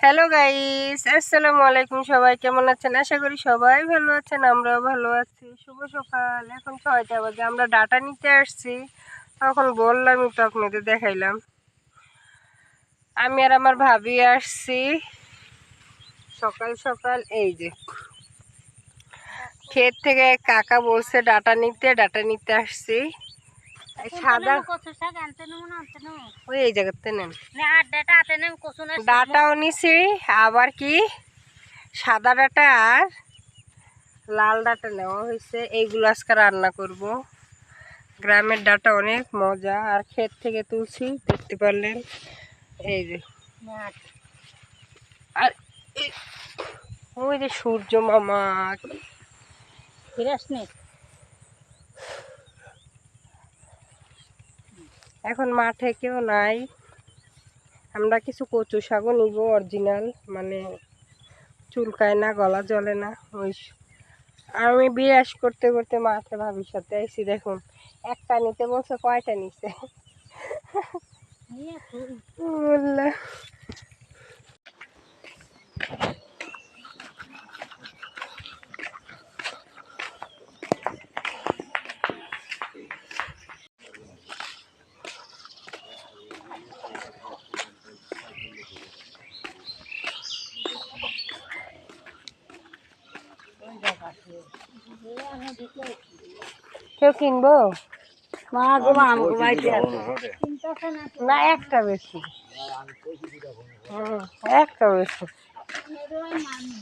Hello guys আসসালামু আলাইকুম সবাই। কেমন আছেন? আশা করি সবাই ভালো আছেন, আমরাও ভালো আছি। শুভ সকাল। এখন ছয়টা বাজে। আমরা ডাটা নিতে আসছি। তখন বললামই তো আপনাদের দেখাইলাম। আমি আর আমার ভাবি আসছি। সকাল সকাল, এই যে। ক্ষেত থেকে কাকা বলছে, ডাটা নিতে ডাটা নিতে আসছি। সাদা কচু শাক আনতে নেব না আনতে নেব? ওই এই জায়গাতে নেন। না আড্ডাটা আনতে নেব কচু না ডাটাও নিছি আবার কি? সাদা ডাটা আর লাল ডাটা নেওয়া হয়েছে। এইগুলো আজকে রান্না করব। গ্রামের ডাটা অনেক মজা। আর ক্ষেত থেকে তুলছি দেখতে পারলেন। এই যে। আর ওই যে সূর্য মামা। ফিরাস নে এখন মাঠে কেউ নাই। আমরা কিছু কচু শাকও নিব অরিজিনাল মানে চুলকায় না গলা জ্বলে না ওই আর আমি বিরাস করতে করতে মাঠে ভাবির সাথে আইসি দেখুন। একটা নিতে বলছে কয়টা নিছে? কেউ কিনবো? মা গো মা আমাকে বাইতে না একটা বেশি। হুম, একটা বেশি।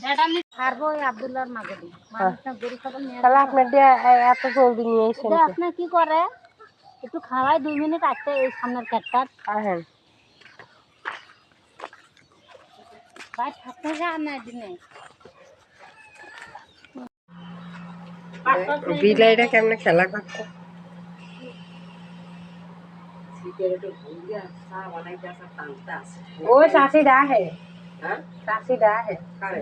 ডেটা নি ছাড়বো ওই আব্দুল্লাহর মাকে দিই মানুষটা গরু ছাগল নিয়ে তাহলে আপনার দিয়ে এ- এত জলদি নিয়ে এসেছেন এটা আপনার কি করে? একটু খাওয়াই দুই মিনিট আসতে এই সামনের ক্যাটটার আসেন বাইর থাকতে যা না দিনে। বিলাইটা কেমন খেলা করতো ও চাষি ডা হে। হ্যাঁ? চাষি ডা হে। করে?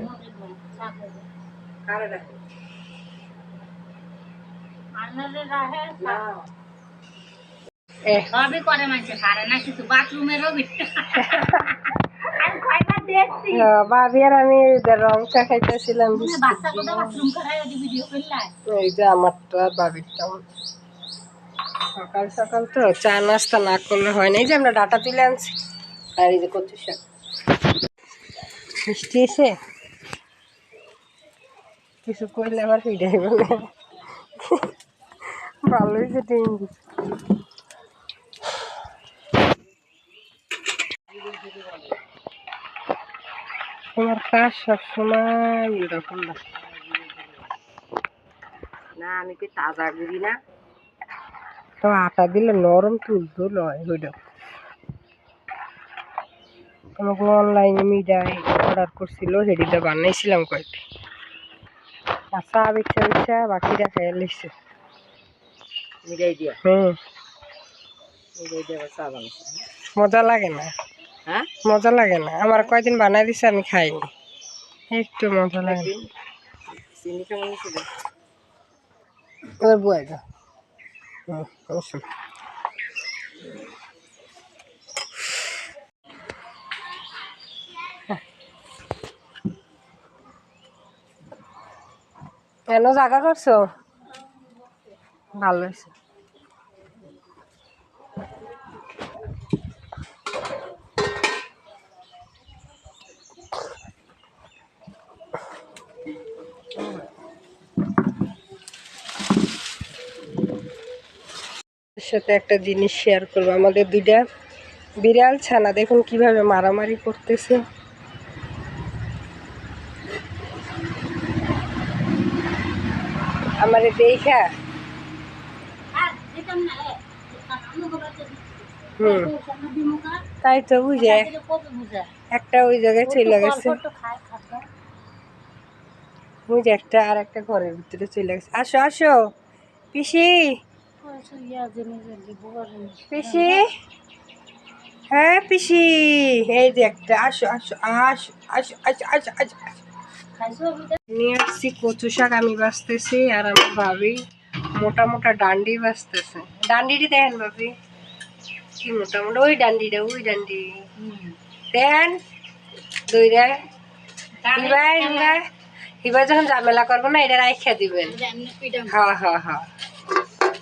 মাঝে পারে না কিন্তু বাথরুমেরও বিটটা ভাবি আর আমি রং চা খাইতেছিলাম এই যে আমারটা আর বাবিরটা সকাল সকাল তো চা নাস্তা না করলে হয় না। এই যে আমরা ডাটা তুলে আনছি। আর এই যে কচু শাক। মিষ্টি এসে? কিছু করলে আবার ফিডাই বলে। ভালো হয়েছে টেঙ্গি তোমার কাজ সবসময় এরকম না। আমি কি তাজা করি না? তো আটা দিলে নরম তুলতো লয় ওইটা আমাকে অনলাইনে মিডাই অর্ডার করছিল সেটিটা বানাইছিলাম কয়েকটি। চা বেচা বেচা বাকিটা খেয়ে লিখছে মিলাই দিয়া। হুম মিলাই দিয়া চা বানাইছে। মজা লাগে না? হ্যাঁ মজা লাগে না। আমার কয়দিন বানাই দিছে আমি খাইনি। একটু মজা লাগে। বুয়াই যা কেন জায়গা করছ? ভালো হয়েছে। সাথে একটা জিনিস শেয়ার করব। আমাদের দুইটা বিড়াল ছানা, দেখুন কীভাবে মারামারি করতেছে। আমারে দেখা। হুম। তাই তো বুঝে। একটা ওই জায়গায় চলে গেছে। বুঝে একটা আর একটা ঘরের ভিতরে চলে গেছে। আসো আসো। পিসি! পিসি? হ্যাঁ পিসি। এই যে একটা আসো আসো আসো আসো আসো আসো আসো নিয়ে আসছি কচু শাক আমি বাঁচতেছি আর আমার ভাবি মোটা মোটা ডান্ডি বাঁচতেছে। ডান্ডিটি দেখেন ভাবি। কি মোটা মোটা? ওই ডান্ডিটা ওই ডান্ডি। দেখেন দুই রায় হিবা হিবা যখন ঝামেলা করব না এটা রাইখা দিবেন। হ্যাঁ হ্যাঁ হ্যাঁ।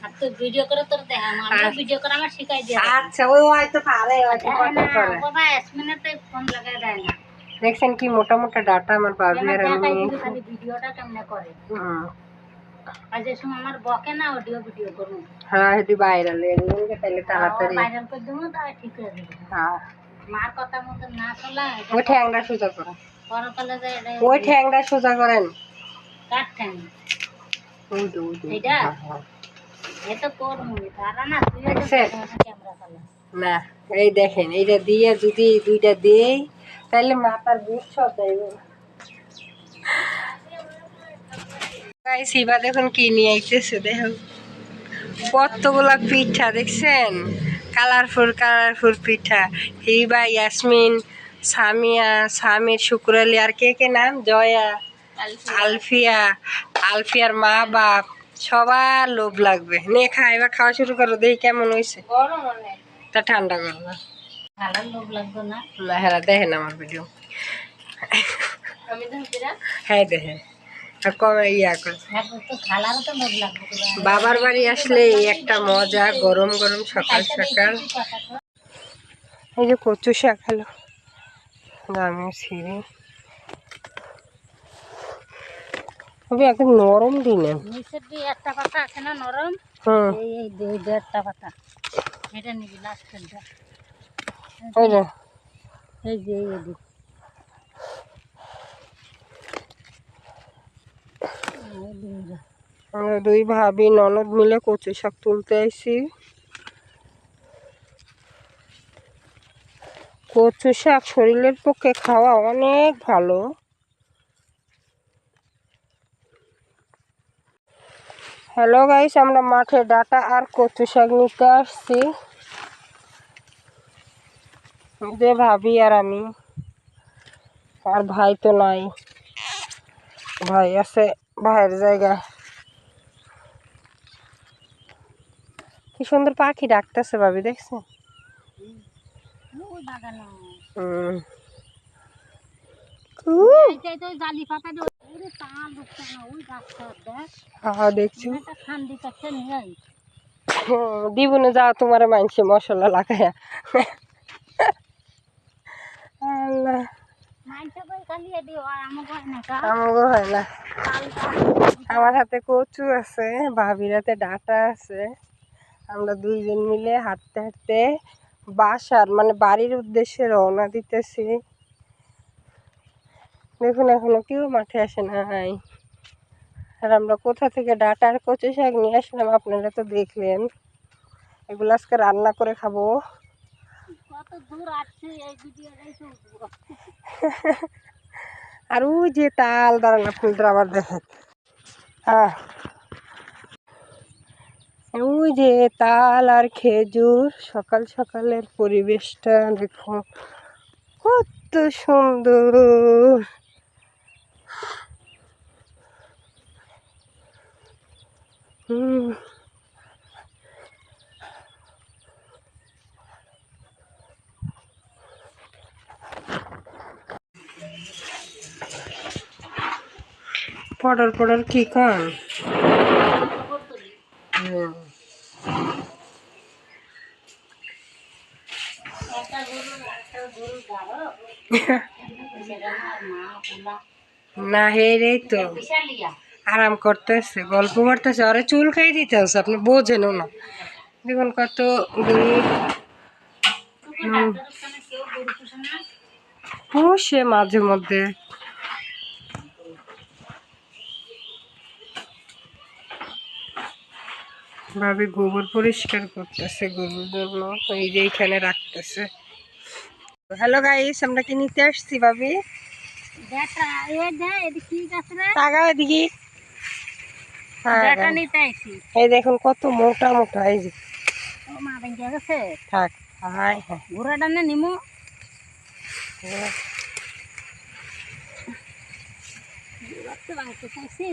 আর তো ভিডিও করে তোর দেখা আমি ভিডিও করে আমার শিখাই দিয়া আচ্ছা ওই হয়তো পারে হয়তো করতে পারে বাবা এক মিনিটে ফোন দেয় না। দেখছেন কি মোটা মোটা ডাটা আমার বাবি আর আমি ভিডিওটা কেমনে করে? হুম। আর সময় আমার বকে না অডিও ভিডিও করুন। হ্যাঁ এটি ভাইরাল এগুলোকে তাহলে তাড়াতাড়ি। ভাইরাল করে দেবো ঠিক হয়ে যাবে। হ্যাঁ। মার কথা মতো না চলা ওই ঠ্যাংটা সোজা পরকালে ওই ঠ্যাংটা সোজা করেন। কাট ঠ্যাং? ওই তো, ওই তো। না এই দেখেন এইটা দিয়ে যদি দুইটা দেই তাহলে মাথার বুট সব গাইস এবার দেখুন কি নিয়ে আইতেছে দেখুন। কতগুলা পিঠা দেখছেন? কালারফুল কালারফুল পিঠা। হিবা ইয়াসমিন সামিয়া সামির শুক্রালি আর কে কে নাম? জয়া আলফিয়া। আলফিয়ার মা বাপ সবার লোভ লাগবে। নে খা এবার খাওয়া শুরু করো দেখি কেমন হয়েছে তা ঠান্ডা করো না। না। দেখেন আমার ভিডিও আমি হ্যাঁ দেখেন। ইয়া। বাবার বাড়ি আসলে এই একটা মজা গরম গরম সকাল সকাল। এই যে কচু শাক হলো আমি ছিঁড়ি তবে একদম নরম দিনে নিচের দিয়ে একটা পাতা আছে না নরম? হুম এই এই দুই দেড়টা পাতা। এটা নিবি লাস্টেরটা ওই যে এই যে। এই এদিক আমরা দুই ভাবি ননদ মিলে কচু শাক তুলতে আইছি। কচু শাক শরীরের পক্ষে খাওয়া অনেক ভালো। হ্যালো গাইস আমরা মাঠে ডাটা আর কচু শাক নিতে আসছি। যে ভাবি আর আমি আর ভাই তো নাই। ভাই আছে ভাইয়ের জায়গায় কি সুন্দর পাখি ডাকতেছে ভাবি দেখছেন? হুম। না দেখ। হ্যাঁ তোমার মানছে মশলা আল্লাহ। আমার হাতে কচু আছে ভাবির হাতে ডাটা আছে। আমরা দুইজন মিলে হাঁটতে হাঁটতে বাসার মানে বাড়ির উদ্দেশ্যে রওনা দিতেছি। দেখুন এখনও কেউ মাঠে আসে নাই। আর আমরা কোথা থেকে ডাটা আর কচু শাক নিয়ে আসলাম আপনারা তো দেখলেন। এগুলো আজকে রান্না করে খাব। আর ওই যে তাল দাঁড়ান আপনাদের আবার দেখেন। হ্যাঁ ওই যে তাল আর খেজুর সকাল সকালের পরিবেশটা দেখো কত সুন্দর। পড়ার পড়ার কি পোলা না। হে রে তো। আরাম করতেছে গল্প করতেছে। আরে চুল খাই দিতে হচ্ছে আপনি বোঝেনও না। দেখুন কত পুষে মাঝে মধ্যে। ভাবি গোবর পরিষ্কার করতেছে গরুর জন্য এই যে এইখানে রাখতেছে। হ্যালো গাইস আমরা কি নিতে আসছি ভাবি? দে এদিকে কি গাছ রে তাকাও এদিকে হ্যাঁ, দেখা নিতে আইছি এই দেখুন কত মোটা মোটা এই যে। মা ভেঙে গেছে। থাক হাই হ্যাঁ। ঘোড়া ডানে নিমু। ভাঙতে চাইছি